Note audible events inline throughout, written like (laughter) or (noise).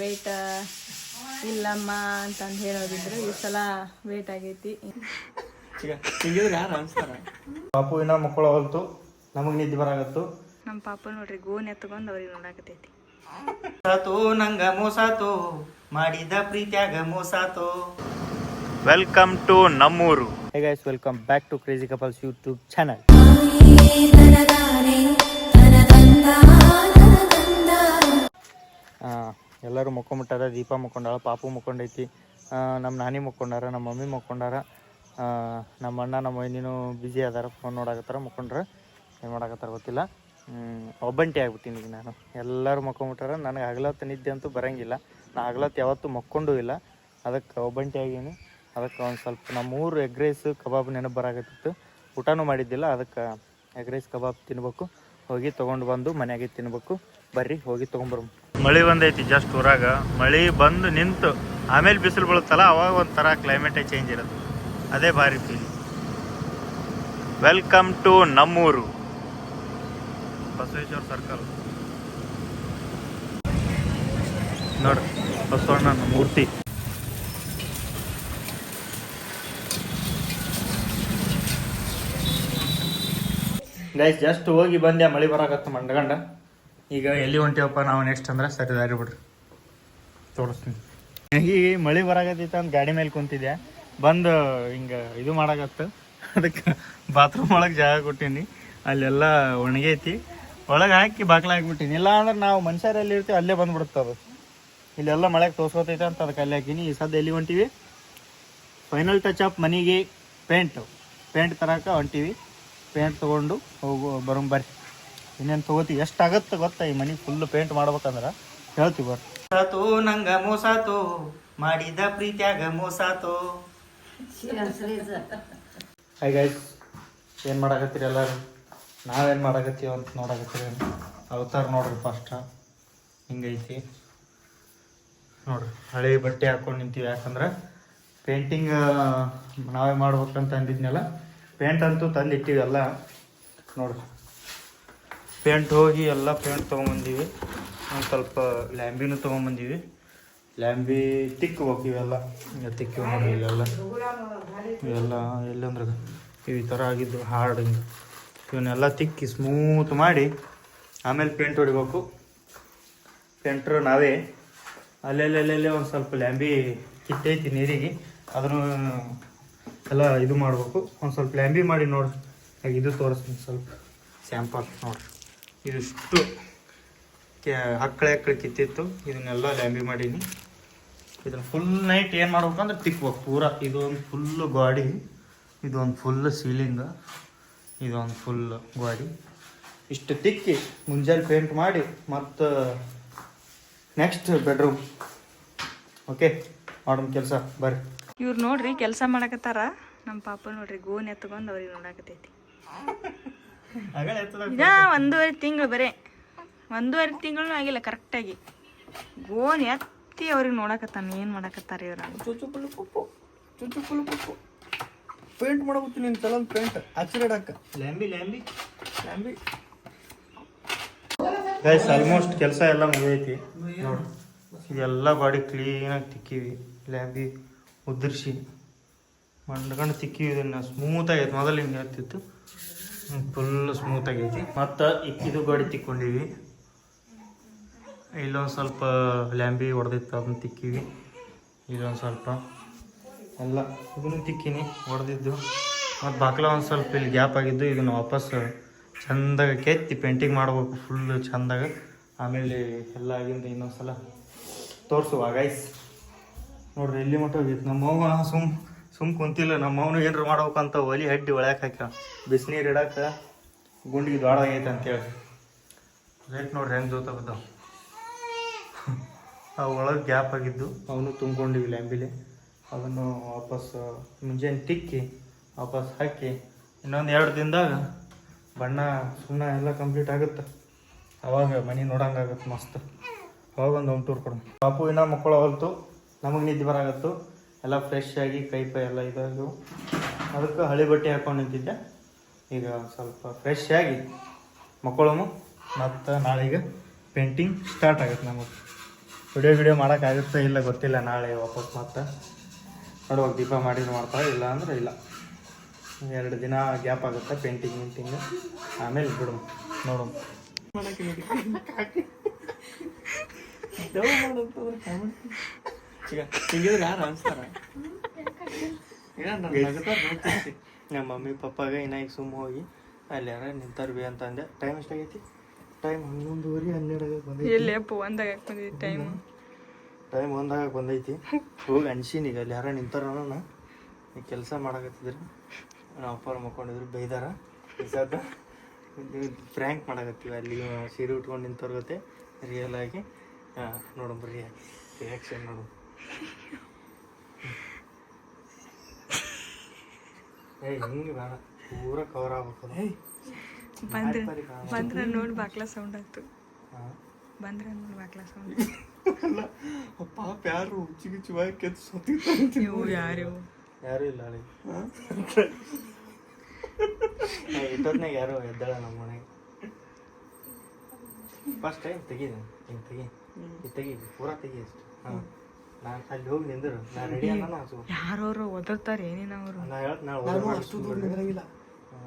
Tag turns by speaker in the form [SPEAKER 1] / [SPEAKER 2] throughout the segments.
[SPEAKER 1] Wait ಇಲ್ಲಮ್ಮ ಅಂತಂದು ಹೇಳೋದಿದ್ರು ಈ ಸಲ ವೇಟ್ ಆಗೈತಿ.
[SPEAKER 2] ಪಾಪು ಇನ್ನ ಮಕ್ಕಳು ಹೊಲ್ತು ನಮಗ್ ನಿದ್ದೆ ಬರಾಗತ್ತು.
[SPEAKER 1] ನಮ್ಮ ಪಾಪ ನೋಡ್ರಿ ಗೋನ್ ಎತ್ಕೊಂಡು ಅವ್ರಿಗೆ ನೋಡಾಕತೈತಿ
[SPEAKER 2] ಸಾತು ನಂಗ ಮೋಸಾತು ಮಾಡಿದ ಪ್ರೀತಿಯಾಗ ಮೋಸಾತು. ವೆಲ್ಕಮ್ ಟು ನಮ್ಮೂರು hey guys welcome back to crazy couples YouTube channel ಎಲ್ಲರೂ ಮುಕ್ಕೊಂಬಿಟ್ಟಾರ ದೀಪ ಮುಕ್ಕೊಂಡಾಳ, ಪಾಪು ಮುಕ್ಕೊಂಡೈತಿ. ನಮ್ಮ ನಾನಿ ಮುಕ್ಕೊಂಡಾರ ನಮ್ಮ ಮಮ್ಮಿ ಮುಕ್ಕೊಂಡಾರ. ನಮ್ಮ ಅಣ್ಣ ನಮ್ಮ ವೈನಿನೂ ಬ್ಯುಸಿ ಅದಾರ ಫೋನ್ ನೋಡಾಕತ್ತಾರ, ಮುಕ್ಕೊಂಡ್ರೆ ಏನು ಮಾಡಾಕತ್ತಾರ ಗೊತ್ತಿಲ್ಲ. ಒಬ್ಬಂಟಿ ಆಗ್ಬಿಟ್ಟಿನಿ ಈಗ ನಾನು. ಎಲ್ಲರೂ ಮಕ್ಕೊಂಬಿಟ್ಟಾರ ನನಗೆ ಹಗಲತ್ತು ನಿದ್ದೆ ಅಂತೂ ಬರೋಂಗಿಲ್ಲ. ನಾ ಹಗಲತ್ತು ಯಾವತ್ತೂ ಮಕ್ಕೊಂಡೂ ಇಲ್ಲ. ಅದಕ್ಕೆ ಒಬ್ಬಂಟಿ ಆಗೀನಿ. ಅದಕ್ಕೆ ಒಂದು ಸ್ವಲ್ಪ ನಮ್ಮೂರು ಎಗ್ ರೈಸ್ ಕಬಾಬ್ ನೆನಪು ಬರಾಕತ್ತಿತ್ತು. ಊಟನೂ ಮಾಡಿದ್ದಿಲ್ಲ, ಅದಕ್ಕೆ ಎಗ್ ರೈಸ್ ಕಬಾಬ್ ತಿನ್ಬೇಕು. ಹೋಗಿ ತೊಗೊಂಡು ಬಂದು ಮನೆಯಾಗೆ ತಿನ್ಬೇಕು. ಬರ್ರಿ, ಹೋಗಿ ತೊಗೊಂಬರು ಮಳೆ ಬಂದೈತಿ ಜಸ್ಟ್ ಊರಾಗ. ಮಳೆ ಬಂದು ನಿಂತು ಆಮೇಲೆ ಬಿಸಿಲು ಬೀಳುತ್ತಲ್ಲ, ಅವಾಗ ಒಂಥರ ಕ್ಲೈಮೇಟೇ ಚೇಂಜ್ ಇರುತ್ತೆ. ಅದೇ ಭಾರಿ ಫೀಲ್ ವೆಲ್ಕಮ್ ಟು ನಮ್ಮೂರು. ಬಸವೇಶ್ವರ ಸರ್ಕಲ್ ನೋಡ್ರಿ ಬಸವಣ್ಣನ ಮೂರ್ತಿ. ಗೈಸ್ ಜಸ್ಟ್ ಹೋಗಿ ಬಂದೆ ಮಳೆ ಬರಕತ್ತ ಮಂಡ್ಗಂಡ ಈಗ ಎಲ್ಲಿ ಹೊಂಟಿವಪ್ಪ ನಾವು ನೆಕ್ಸ್ಟ್ ಅಂದ್ರೆ ಸರಿ, ದಾರಿ ಬಿಡ್ರಿ. ತೋರಿಸ್ತೀನಿ. ಈಗ ಮಳೆ ಬರಾಗತ್ತಿತ್ತ ಅಂತ ಗಾಡಿ ಮೇಲೆ ಕುಂತಿದ್ದೆ ಬಂದು ಹಿಂಗೆ ಇದು ಮಾಡಾಕತ್ತ ಅದಕ್ಕೆ ಬಾತ್ರೂಮ್ ಒಳಗೆ ಜಾಗ ಕೊಟ್ಟೀನಿ. ಅಲ್ಲೆಲ್ಲ ಒಣಗೈತಿ. ಒಳಗೆ ಹಾಕಿ ಬಾಕ್ಲ ಹಾಕ್ಬಿಟ್ಟಿನಿ. ಇಲ್ಲ ಅಂದ್ರೆ ನಾವು ಮನುಷ್ಯರಲ್ಲಿ ಇರ್ತೀವಿ, ಅಲ್ಲೇ ಬಂದ್ಬಿಡುತ್ತೆ ಅದು. ಇಲ್ಲೆಲ್ಲ ಮಳೆಗೆ ತೋರ್ಸ್ಕೊತೈತೆ ಅಂತ ಅದಕ್ಕೆ ಅಲ್ಲೇ ಹಾಕಿನಿ. ಈ ಸದ್ಯ ಎಲ್ಲಿ ಹೊಂಟಿವಿ? ಫೈನಲ್ ಟಚ್ ಅಪ್ ಮನೆಗೆ ಪೇಂಟ್ ಪೇಂಟ್ ತರಕ ಹೊಂಟಿವಿ. ಪೇಂಟ್ ತೊಗೊಂಡು ಹೋಗು ಬರೋಂ ಇನ್ನೇನು ಎಷ್ಟು ಎಷ್ಟಾಗತ್ತೆ ಗೊತ್ತಾ ಈ ಮನೆ ಫುಲ್ ಪೇಂಟ್ ಮಾಡ್ಬೇಕಂದ್ರೆ? ಹೇಳ್ತೀವಿ ಬರ್ರಿ. ಸಾತು ನಂಗ ಮೋಸಾತು ಮಾಡಿದ ಪ್ರೀತಿಯಾಗ ಮೋಸಾತು. ಹಾಯ್ ಗೈಸ್ ಏನು ಮಾಡಾಕತ್ತೀರಿ ಎಲ್ಲರೂ? ನಾವೇನು ಮಾಡಾಕತ್ತೀವಿ ಅಂತ ನೋಡಾಕತ್ತೀರಿ. ಅವತಾರ ನೋಡ್ರಿ ಫಸ್ಟ್ ಹಿಂಗೈತಿ. ನೋಡ್ರಿ ಹಳೆ ಬಟ್ಟೆ ಹಾಕೊಂಡು ನಿಂತೀವಿ. ಯಾಕಂದ್ರೆ ಪೇಂಟಿಂಗ್ ನಾವೇ ಮಾಡ್ಬೇಕಂತ ಅಂದಿದ್ನಲ್ಲ ಪೇಂಟ್ ಅಂತೂ ತಂದು ಎಲ್ಲ. ನೋಡ್ರಿ. ಪೇಂಟ್ ಹೋಗಿ ಎಲ್ಲ ಪೇಂಟ್ ತೊಗೊಂಬಂದೀವಿ. ಒಂದು ಸ್ವಲ್ಪ ಲ್ಯಾಂಬಿನೂ ತೊಗೊಂಬಂದೀವಿ. ಲ್ಯಾಂಬಿ ತಿಕ್ಕಬೇಕು ಇವೆಲ್ಲ. ತಿಕ್ಕಿ ನೋಡಿ ಇಲ್ಲೆಲ್ಲ ಇವೆಲ್ಲ. ಎಲ್ಲಂದ್ರೆ ಈ ಥರ ಆಗಿದ್ದು ಹಾರ್ಡ್ ಹಿಂಗೆ. ಇವನ್ನೆಲ್ಲ ತಿಕ್ಕಿ ಸ್ಮೂತ್ ಮಾಡಿ ಆಮೇಲೆ ಪೇಂಟ್ ಹೊಡಿಬೇಕು. ಪೇಂಟ್ರು ನಾವೇ. ಅಲ್ಲೆಲ್ಲೆಲ್ಲೆಲ್ಲೇ ಒಂದು ಸ್ವಲ್ಪ ಲ್ಯಾಂಬಿ ಕಿತ್ತೈತಿ ನೀರಿಗೆ. ಅದನ್ನು ಎಲ್ಲ ಇದು ಮಾಡಬೇಕು. ಒಂದು ಸ್ವಲ್ಪ ಲ್ಯಾಂಬಿ ಮಾಡಿ ನೋಡಿ ಇದು ತೋರಿಸ್ತೀನಿ ಸ್ವಲ್ಪ. ಸ್ಯಾಂಪಲ್ ನೋಡ್ರಿ. ಇದಿಷ್ಟು ಕೆ ಹಕ್ಕಳೆ ಹಕ್ಕಳೆ ಕಿತ್ತಿತ್ತು. ಇದನ್ನೆಲ್ಲ ಲ್ಯಾಂಬಿ ಮಾಡೀನಿ. ಇದನ್ನ ಫುಲ್ ನೈಟ್ ಏನು ಮಾಡ್ಬೇಕಂದ್ರೆ ತಿಕ್ಬೇಕು. ಪೂರ ಇದೊಂದು ಫುಲ್ಲು ಗಾಡಿ, ಇದೊಂದು ಫುಲ್ ಸೀಲಿಂಗ್ ಇದೊಂದು ಫುಲ್ ಗಾಡಿ. ಇಷ್ಟು ತಿಕ್ಕಿ ಮುಂಜಾನೆ ಪೇಂಟ್ ಮಾಡಿ ಮತ್ತು ನೆಕ್ಸ್ಟ್ ಬೆಡ್ರೂಮ್ ಓಕೆ ಮಾಡೋಣ ಕೆಲಸ, ಬರ್ರಿ.
[SPEAKER 1] ಇವ್ರು ನೋಡ್ರಿ ಕೆಲಸ ಮಾಡಕತ್ತಾರ. ನಮ್ಮ ಪಾಪ ನೋಡ್ರಿ ಗೋನ್ ಎತ್ಕೊಂಡು ಅವ್ರಿಗೆ ನೋಡಾಕತೈತಿ ಇದ ಒಂದೂವರೆ ತಿಂಗಳು ಬರೇ. ಒಂದೂವರೆ ತಿಂಗಳು ಆಗಿಲ್ಲ ಕರೆಕ್ಟಾಗಿ. ಗೋನ್ ಎತ್ತಿ ಅವ್ರಿಗೆ ನೋಡಕತ್ತಾನ ಏನು ಮಾಡಕತ್ತಾರ ಇವ್ರ
[SPEAKER 3] ಪುಪ್ಪು ಚುಚ್ಚುಪುಲು ಪುಪ್ಪು. ಪೇಂಟ್ ಮಾಡಬೇಕು ನಿನ್ನ ತಲನ್ ಪೇಂಟ್ ಆಕ್ಸಿಡೆಂಟ್ ಹಾಕ.
[SPEAKER 2] ಲ್ಯಾಂಬಿ ಲ್ಯಾಂಬಿ
[SPEAKER 3] ಲ್ಯಾಂಬಿ
[SPEAKER 2] ಗೈಸ್ ಆಲ್ಮೋಸ್ಟ್ ಕೆಲಸ ಎಲ್ಲ ಮುಗಿದೈತಿ. ನೋಡಿ ಎಲ್ಲ ಬಾಡಿ ಕ್ಲೀನಾಗಿ ತಿಕ್ಕಿವಿ. ಲ್ಯಾಂಬಿ ಉದುರಿಸಿ. ಮಂಡ್ಕೊಂಡು ತಿಕ್ಕಿವಿ ಇದನ್ನು ಸ್ಮೂತ್ ಆಗೈತೆ ಮೊದಲು ಹಿಂಗೆ ಹೇಳ್ತಿತ್ತು ಫುಲ್ ಸ್ಮೂತ್ ಆಗೈತಿ. ಮತ್ತು ಇಕ್ಕಿದು ಗಾಡಿ ತಿಕ್ಕೊಂಡಿವಿ. ಇಲ್ಲೊಂದು ಸ್ವಲ್ಪ ಲ್ಯಾಂಬಿ ಹೊಡೆದಿತ್ತು, ಅದನ್ನ ತಿಕ್ಕಿವಿ. ಇಲ್ಲೊಂದು ಸ್ವಲ್ಪ. ಎಲ್ಲ ಇದನ್ನು ತಿಕ್ಕಿನಿ, ಹೊಡೆದಿದ್ದು. ಮತ್ತು ಬಾಕ್ಲ ಒಂದು ಸ್ವಲ್ಪ ಇಲ್ಲಿ ಗ್ಯಾಪ್ ಆಗಿದ್ದು, ಇದನ್ನು ವಾಪಸ್ ಚಂದಾಗ ಕೆತ್ತಿ ಪೇಂಟಿಂಗ್ ಮಾಡ್ಬೇಕು ಫುಲ್ ಚಂದಾಗ. ಆಮೇಲೆ ಎಲ್ಲ ಆಗಿಂದ ಇನ್ನೊಂದು ಸಲ ತೋರಿಸುವ ಗೈಸ್ ನೋಡ್ರಿ, ಇಲ್ಲಿ ಮಟ್ಟ ಹೋಗಿತ್ತು ನಮ್ಮ ಅವ್ವ ಸುಮ್ ಸುಮ್ ಕುಂತಿಲ್ಲ. ನಮ್ಮ ಅವನು ಏನ್ರ ಮಾಡ್ಬೇಕಂತ ಒಲಿ ಹಡ್ಡಿ ಒಳಗೆ ಹಾಕ್ಯ ಬಿಸಿನೀರು ಇಡಕ್ಕೆ ಗುಂಡಿಗೆ ದ್ವಾಡ ಆಗೈತೆ ಅಂತೇಳಿ ರೇಟ್ ನೋಡ್ರಿ, ಹೆಂಗೆ ಜೋತ ಅವು ಒಳಗೆ ಗ್ಯಾಪ್ ಆಗಿದ್ದು, ಅವನು ತುಂಬ್ಕೊಂಡಿವಿ ಲ್ಯಾಂಬಿಲಿ. ಅದನ್ನು ವಾಪಸ್, ಮುಂಜಾನೆ ತಿಕ್ಕಿ, ವಾಪಸ್ ಹಾಕಿ, ಇನ್ನೊಂದು ಎರಡು ದಿನದಾಗ ಬಣ್ಣ ಸುಣ್ಣ ಎಲ್ಲ ಕಂಪ್ಲೀಟ್ ಆಗುತ್ತೆ. ಅವಾಗ ಮನೆ ನೋಡಂಗಾಗುತ್ತೆ ಮಸ್ತ್. ಅವಾಗ ಒಂದು ಹೋಮ್ ಟೂರ್ ಕೊಡೋಣ. ಪಾಪು ಇನ್ನೂ ಮಕ್ಕಳು ನಮಗೆ ನಿದ್ದೆ ಬರಾಗತ್ತು ಎಲ್ಲ ಫ್ರೆಶ್ ಆಗಿ ಕೈ ಪೈ ಎಲ್ಲ ಇದಾಗವು ಅದಕ್ಕೆ ಹಳೆ ಬಟ್ಟೆ ಹಾಕೊಂಡು ನಿಂತಿದ್ದೆ. ಈಗ ಸ್ವಲ್ಪ ಫ್ರೆಶ್ ಆಗಿ ಮಕ್ಕಳು ಮತ್ತು ನಾಳೆಗೆ ಪೇಂಟಿಂಗ್ ಸ್ಟಾರ್ಟ್ ಆಗುತ್ತೆ ನಮಗೆ ವಿಡಿಯೋ ವಿಡಿಯೋ ಮಾಡೋಕ್ಕಾಗುತ್ತೆ ಇಲ್ಲ ಗೊತ್ತಿಲ್ಲ ನಾಳೆ ವಾಪಸ್ ಮತ್ತು. ನೋಡುವಾಗ ದೀಪ ಮಾಡಿ ಮಾಡ್ತಾರೆ ಇಲ್ಲ ಅಂದ್ರೆ ಇಲ್ಲ. ಎರಡು ದಿನ ಗ್ಯಾಪ್ ಆಗುತ್ತೆ ಪೇಂಟಿಂಗ್ ಪೇಂಟಿಂಗ್ ಆಮೇಲೆ ಬಿಡು ನೋಡು
[SPEAKER 3] ಹಿಂಗಿದ್ರೆ ಯಾರು ಅನ್ಸ್ತಾರ?
[SPEAKER 2] ನಮ್ಮ ಮಮ್ಮಿ ಪಪ್ಪಾಗ ಇನ್ನ ಈಗ ಸುಮ್ಮ ಹೋಗಿ ಅಲ್ಲಿ ಯಾರ ನಿಂತಾರ ಬಿ ಅಂತ ಅಂದೆ ಟೈಮ್ ಎಷ್ಟಾಗೈತಿ? ಟೈಮ್ ಹನ್ನೊಂದುವರೆ ಹನ್ನೆರಡು ಬಂದೈತಿ.
[SPEAKER 1] ಒಂದಾಗ ಬಂದೈತಿ ಟೈಮ್
[SPEAKER 2] ಟೈಮ್ ಒಂದಾಗ ಬಂದೈತಿ. ಹೋಗಿ ಅನ್ಸೀನಿ ಈಗ ಅಲ್ಲಿ ಯಾರ ನಿಂತಾರ ಈ ಕೆಲಸ ಮಾಡಕತ್ತಿದ್ರು. ನಮ್ಮ ಅಪ್ಪಾರ ಮಕ್ಕೊಂಡಿದ್ರು ಬೈದಾರ. ಸದ್ದ ಫ್ರ್ಯಾಂಕ್ ಮಾಡಕತ್ತೀವಿ. ಅಲ್ಲಿ ಸೀರೆ ಉಟ್ಕೊಂಡು ನಿಂತವ್ರ ಗತೆ ರಿಯಲ್ ಆಗಿ. ನೋಡಂಬ್ರಿ ರಿಯಾಕ್ಷನ್ ನೋಡು ಏ ಹೆಂಗೆ ಬೇಡ. ಪೂರ ಕವರ್ ಆಗ್ಬೇಕು
[SPEAKER 1] ಬಂದ್ರೆ ಬಂದ್ರೆ ನೋಡಿ ಬಾಕ್ಲ ಸೌಂಡ್ ಆಯ್ತು.
[SPEAKER 2] ಹಾಂ?
[SPEAKER 1] ಬಂದ್ರೆ ನೋಡಿ ಬಾಕ್ಲ ಸೌಂಡ್
[SPEAKER 3] ಪಾಪ ಯಾರು ಹುಚ್ಚಿ ಗಿಚ್ಚಿ ಬಾಯ್ ಕೆತ್ತು
[SPEAKER 1] ಇವು ಯಾರು?
[SPEAKER 2] ಯಾರು ಇಲ್ಲ ಅಲ್ಲಿ. ಇಟ್ಟೊತ್ನಾಗ ಯಾರು ಎದ್ದಾಳ ನಮ್ಮ ಮನೆಗೆ? ಫಸ್ಟ್ ಟೈಮ್ ತೆಗೀನಿ ಹಿಂಗೆ ತೆಗಿ. ತೆಗಿ ಪೂರ ತೆಗಿ ಅಷ್ಟು. ಹಾಂ. ನಾನು ಅಲ್ಲಿ ಹೋಗಿ ನಿಂದರು. ನಾನು ರೆಡಿ ಅನ್ನ ನಾವು
[SPEAKER 1] ಯಾರವ್ರು ಒದರ್ತಾರೆ ಏನೇನವ್ರು
[SPEAKER 2] ನಾ ಹೇಳ್ತ
[SPEAKER 3] ನಾನು ಅಷ್ಟು ದೂರ ನಿಂದ್ರಂಗಿಲ್ಲ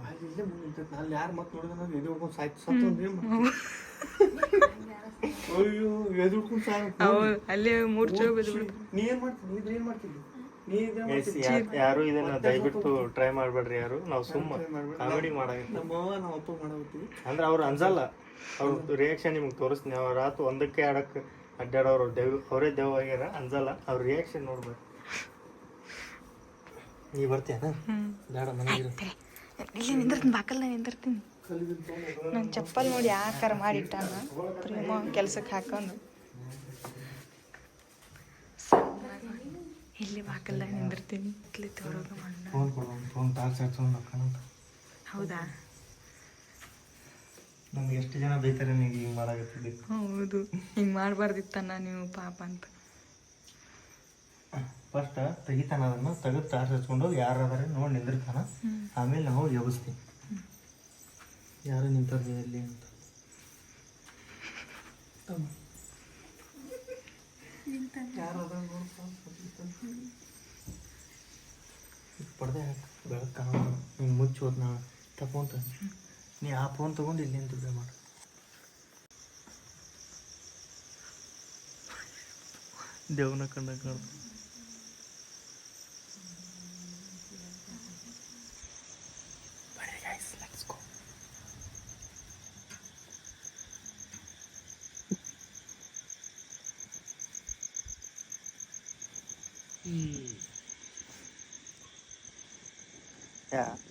[SPEAKER 3] ಅಲ್ಲಿ ಇಲ್ಲೇ ಮುಂದೆ ನಿಂತೈತೆ ಅಲ್ಲಿ ಯಾರು ಮತ್ತೆ ನೋಡಿದ್ರೆ ನಾನು ಎದೆ ಹೊಡ್ಕೊಂಡು ಸಾಯ್ತು? ಅಯ್ಯೋ ಎದೆ ಹೊಡ್ಕೊಂಡು
[SPEAKER 1] ಅಲ್ಲೇ
[SPEAKER 3] ನೀ ಏನ್ ಮಾಡ್ತೀನಿ ನೀ ಏನ್ ಮಾಡ್ತಿದ್ದಿ?
[SPEAKER 2] ಯಾರು ಇದನ್ನ ದಯವಿಟ್ಟು ಟ್ರೈ ಮಾಡ್ಬೇಡ್ರಿ ಯಾರು. ನಾವು ಸುಮ್ಮ. ಕಾಮಿಡಿ
[SPEAKER 3] ಮಾಡಬತ್ತೀವಿ
[SPEAKER 2] ಅಂದ್ರೆ ಅವ್ರು ಅನ್ಸಲ್ಲ. ಅವ್ರ ರಿಯಾಕ್ಷನ್ ನಿಮ್ಗೆ ತೋರಿಸ್ತೀನಿ. ಅವ್ರ ಆತು ಒಂದಕ್ಕೆ ಎರಡಕ್ಕೆ ಅಡ್ಡಾಡೋರು ದೇವ್ ಅವರೇ ದೇವ ಆಗ್ಯಾರ ಅನ್ಸಲ್ಲ ಅವ್ರ ರಿಯಾಕ್ಷನ್ ನೋಡ್ಬೇಕು. ನೀ ಬರ್ತೀಯನ ಬೇಡ ಮನೆಗಿರು
[SPEAKER 1] ಇಲ್ಲಿ ನಿಂದಿರ್ತೀನಿ ಬಾಕಲ್ಲ ನಿಂದಿರ್ತೀನಿ ನನ್ನ ಚಪ್ಪಲ್ ನೋಡಿ ಯಾಕಾರ ಮಾಡಿಟ್ಟಾನ ಪ್ರೇಮ ಕೆಲ್ಸಕ್ಕೆ ಹಾಕೊಂಡು. ಇಲ್ಲಿ ಬಾಕಲ್ಲ ನಿಂದಿರ್ತೀನಿ ಇಲ್ಲಿ ತೋರೋದು ಮಣ್ಣ ಹೌದಾ?
[SPEAKER 2] ನಮ್ಗೆ ಎಷ್ಟು ಜನ ಬೈತಾರೆ ನೀವು ಹಿಂಗೆ ಮಾಡಾಕತ್ತಿದ್ದಿ
[SPEAKER 1] ಹೌದು. ಹಿಂಗೆ ಮಾಡಬಾರ್ದಿತ್ತಣ್ಣ ನೀವು ಪಾಪ ಅಂತ.
[SPEAKER 2] ಫಸ್ಟ್ ತೆಗಿತಾನ ಅದನ್ನು ತೆಗೆದು ಟಾರ್ಚ್ ಹಚ್ಕೊಂಡು ಯಾರು ಅದಾರೆ ನೋಡಿ ನಿಂದಿರ್ತಾನ. ಆಮೇಲೆ ನಾವು ಎಬ್ಸ್ತೀವಿ. ಯಾರು ನಿಂತಾರೆ ಅಲ್ಲಿ ಅಂತ. ಪಡ್ದೆ ಬೆಳಕ ಬೆಳಕು ಕಾಣ ಹಿಂಗೆ ಮುಚ್ಚಿ ಹೋದ್ ನಾ ತಗೊಂತ ನೀ ಆ ಫೋನ್ ತೊಗೊಂಡು ಇಲ್ಲಿ ನಿಂತು ಪೇ ಮಾಡು. ದೇವನ ಕಂಡ ಕಾಣ್ತು Yeah.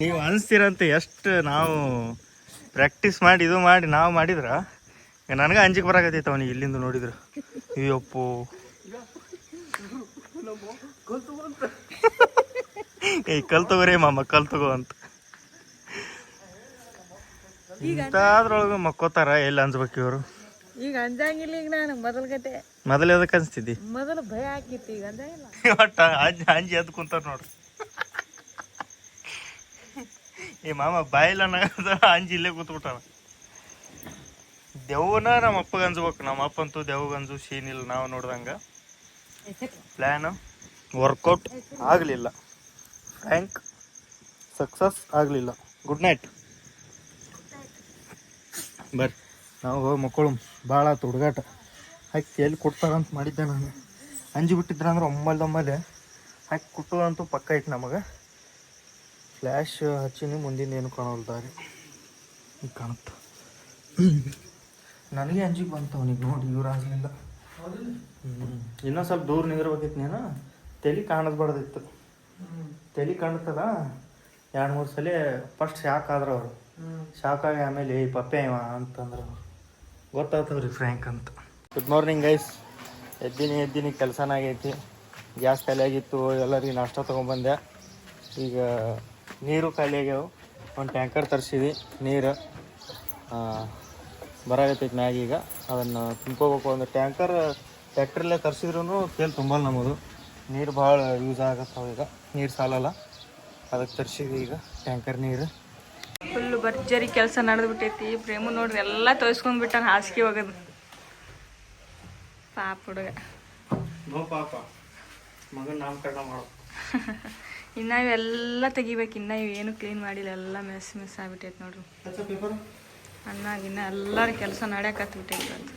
[SPEAKER 2] ನೀವು ಅನಿಸ್ತೀರಂತೆ ಎಷ್ಟು ನಾವು ಪ್ರಾಕ್ಟೀಸ್ ಮಾಡಿ ಇದು ಮಾಡಿ ನಾವು ಮಾಡಿದ್ರ? ನನಗೆ ಅಂಜಿಕೆ ಬರಾಕತ್ತೈತೆ ಅವನಿಗೆ ಇಲ್ಲಿಂದ ನೋಡಿದ್ರು. ಅಯ್ಯಪ್ಪು. ಏ ಕಲ್ ತಗೋರಿ ಮಾಮ ಕಲ್ ತಗೋ ಅಂತ. ಇಂಥದ್ರೊಳಗೆ ಮಕ್ಕೋತಾರ ಎಲ್ಲಿ ಅನ್ಸ್ಬೇಕು ಇವರು?
[SPEAKER 1] ಈಗ ಅಂಜಂಗಿಲ್ಲ ಈಗ ನಾನು ಮೊದಲ ಗತೆ
[SPEAKER 2] ಮೊದಲು ಎದಕ್ಕೆ ಅನ್ಸ್ತಿದ್ದಿ?
[SPEAKER 1] ಮೊದಲು ಭಯ ಆಗಿತ್ತು ಈಗ ಅಂಜಂಗಿಲ್ಲ.
[SPEAKER 2] ಒಟ್ಟ ಅಂಜಿ ಅಂಜಿ ಎದ್ದು ಕುಂತಾರ ನೋಡ್ರಿ ಈ ಮಾಮ ಬಾಯಿಲ್ಲ ಅಂಜಿ ಇಲ್ಲೇ ಕೂತ್ಬಿಟ್ಟಾನ. ದೆವ್ವನ ನಮ್ಮ ಅಪ್ಪಗೆ ಅನ್ಸ್ಬೇಕು. ನಮ್ಮ ಅಪ್ಪ ಅಂತೂ ದೆವ್ಗಂಜು ಸೀನ್ ಇಲ್ಲ ನಾವು ನೋಡ್ದಂಗ. ಪ್ಲ್ಯಾನ್ ವರ್ಕೌಟ್ ಆಗಲಿಲ್ಲ. ಫ್ರ್ಯಾಂಕ್ ಸಕ್ಸಸ್ ಆಗಲಿಲ್ಲ. ಗುಡ್ ನೈಟ್ ಬರ್ರಿ ನಾವು ಹೋಗಿ ಮಕ್ಕಳು ಭಾಳ ತುಡುಗಾಟ ಹಾಕಿ ಎಲ್ಲಿ ಕೊಡ್ತಾರಂತ ಮಾಡಿದ್ದೆ ನಾನು. ಅಂಜಿ ಬಿಟ್ಟಿದ್ರೆ ಅಂದ್ರೆ ಒಮ್ಮಲ್ ಒಮ್ಮಲೆ ಹಾಕಿ ಕುಟ್ಟೋದಂತೂ ಪಕ್ಕ ಐತೆ ನಮಗೆ. ಫ್ಲ್ಯಾಶ್ ಹಚ್ಚಿನಿ ಮುಂದಿನ ಏನು ಕಾಣೋಲ್ದಾರಿ ಈಗ ಕಾಣುತ್ತ. ನನಗೆ ಅಂಜಿ ಬಂತು ಅವನಿಗೆ ನೋಡಿ ಇವ್ರು ಆಗಲಿಲ್ಲ ಇನ್ನೂ ಇನ್ನೊಂದು ಸ್ವಲ್ಪ ದೂರ ನಿಂದಿರ್ಬೇಕಿತ್ತು ನೀನು. ತಲೆ ಕಾಣಿಸ್ಬಾರ್ದಿತ್ತು ತಲೆ ಕಾಣ್ತದ? ಎರಡು ಮೂರು ಸಲ ಫಸ್ಟ್ ಶಾಕ್ ಆದ್ರೆ ಅವರು. ಶಾಕ್ ಆಗಿ ಆಮೇಲೆ ಪಪ್ಪೆ ಇವ ಅಂತಂದ್ರೆ ಅವ್ರು. ಗೊತ್ತಾಗ್ತದ್ರಿ ಫ್ರ್ಯಾಂಕ್ ಅಂತ. ಗುಡ್ ಮಾರ್ನಿಂಗ್ ಗೈಸ್ ಎದ್ದಿನಿ, ಎದ್ದೀನಿ ಕೆಲಸನಾಗೈತಿ ಗ್ಯಾಸ್ ಖಾಲಿ ಆಗಿತ್ತು, ಎಲ್ಲರಿಗೆ ನಾಷ್ಟ ತೊಗೊಂಬಂದೆ. ಈಗ ನೀರು ಖಾಲಿ ಆಗ್ಯಾವ. ಒಂದು ಟ್ಯಾಂಕರ್ ತರಿಸಿದ್ವಿ, ನೀರು. ಬರಾಗತ್ತೈತಿ ಮ್ಯಾಗ ಈಗ. ಅದನ್ನು ತುಂಬ್ಕೋಬೇಕು. ಒಂದು ಟ್ಯಾಂಕರ್ ಟ್ಯಾಕ್ಟ್ರಲ್ಲೇ ತರಿಸಿದ್ರು ತೇಲ್ ತುಂಬಲ್ಲ ನಮ್ಮದು ನೀರು ಭಾಳ ಯೂಸ್ ಆಗತ್ತವ ಈಗ. ನೀರು ಸಾಲಲ್ಲ. ಅದಕ್ಕೆ ತರಿಸಿದ್ವಿ ಈಗ ಟ್ಯಾಂಕರ್ ನೀರು.
[SPEAKER 1] ಫುಲ್ ಭರ್ಜರಿ ಕೆಲಸ ನಡೆದ್ಬಿಟ್ಟೈತಿ ಪ್ರೇಮು ನೋಡ್ರಿ ಎಲ್ಲ ತೊಯ್ಸ್ಕೊಂಡ್ಬಿಟ್ಟಾನ ಹಾಸಿಗೆ ಹೋಗೋದು ಪಾಪ ಹುಡುಗ. (laughs) ಇನ್ನ ಇವೆಲ್ಲ ತೆಗಿಬೇಕು ಇನ್ನ ಏನು ಕ್ಲೀನ್ ಮಾಡಿಲ್ಲ ಎಲ್ಲ ಮೆಸ್ ಮೆಸ್ ಆಗ್ಬಿಟ್ಟೈತಿ ನೋಡ್ರಿ. ಅನ್ನಾಗಿನ್ನ ಇನ್ನ ಎಲ್ಲರ ಕೆಲಸ ನಡೆಯಕತ್ಬಿಟ್ಟೈತಿ ಅಂತ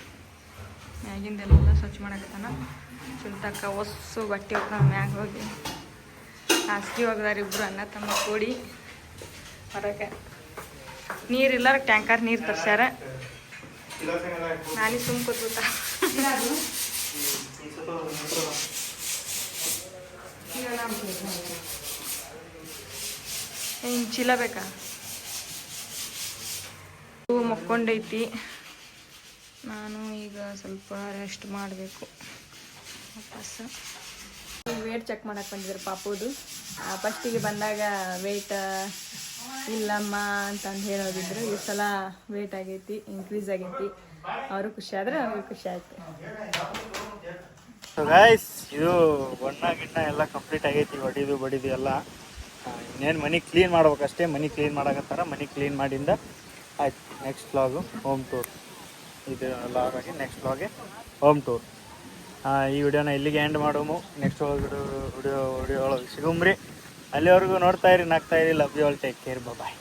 [SPEAKER 1] ಮ್ಯಾಗಿಂದೆಲ್ಲ ಸ್ವಚ್ಛ ಮಾಡಕತ್ತಾನ ಚುಂತಕ್ಕ ಒಸ್ಸು ಬಟ್ಟೆ ಹೋಗ್ತಾನ ಮ್ಯಾಗ ಹೋಗಿ. ಹಾಸಿಗೆ ಹೋಗದಾರ ಇಬ್ರು ಅಣ್ಣ ತಮ್ಮ ಕೂಡಿ. ಹೊರಗೆ. ನೀರು ಇಲ್ಲಾರ ಟ್ಯಾಂಕರ್ ನೀರು ತರ್ಸ್ಯಾರ. ನಾನೇ ಸುಮ್ ಕೂತ ಚೀಲ ಬೇಕಾ? ಹೂ ಮಕ್ಕೊಂಡೈತಿ. ನಾನು ಈಗ ಸ್ವಲ್ಪ ರೆಸ್ಟ್ ಮಾಡಬೇಕು. ವಾಪಸ್. ವೇಟ್ ಚೆಕ್ ಮಾಡಕ್ಕೆ ಬಂದಿದ್ರು ಪಾಪುದು. ಫಸ್ಟಿಗೆ ಬಂದಾಗ ವೇಟ್ ಇಲ್ಲಮ್ಮ ಅಂತಂದು ಹೇಳೋದಿದ್ರು ಈ ಸಲ ವೇಟ್ ಆಗೈತಿ ಇನ್ಕ್ರೀಸ್ ಆಗೈತಿ. ಅವರು ಖುಷಿ ಆದ್ರೆ ಅವ್ರಿಗೆ ಖುಷಿ ಆಯ್ತು.
[SPEAKER 2] ಸೊ ಗೈಸ್ ಇದು ಬಣ್ಣ ಗಿಣ್ಣ ಎಲ್ಲ ಕಂಪ್ಲೀಟ್ ಆಗೈತಿ ಹೊಡಿದು ಬಡಿದು ಎಲ್ಲ. ಇನ್ನೇನು ಮನೆ ಕ್ಲೀನ್ ಮಾಡ್ಬೇಕಷ್ಟೇ, ಮನೆ ಕ್ಲೀನ್ ಮಾಡಕತ್ತಾರ, ಮನೆ ಕ್ಲೀನ್ ಮಾಡಿಂದ ಆಯ್ತು. ನೆಕ್ಸ್ಟ್ ವ್ಲಾಗು ಹೋಮ್ ಟೂರ್ ಇದು ಲಾಗ್ ಆಗಿ ನೆಕ್ಸ್ಟ್ ವ್ಲಾಗೆ ಹೋಮ್ ಟೂರ್ ಈ ವಿಡಿಯೋನ ಇಲ್ಲಿಗೆ ಎಂಡ್ ಮಾಡೋಮು. ನೆಕ್ಸ್ಟ್ ವಿಡಿಯೋ ವಿಡಿಯೋ ವಿಡಿಯೋ ಒಳಗೆ ಅಲ್ಲಿವರೆಗೂ ನೋಡ್ತಾ ಇರಿ ನಾಗ್ತಾ ಇರಿ. Love you all take care bye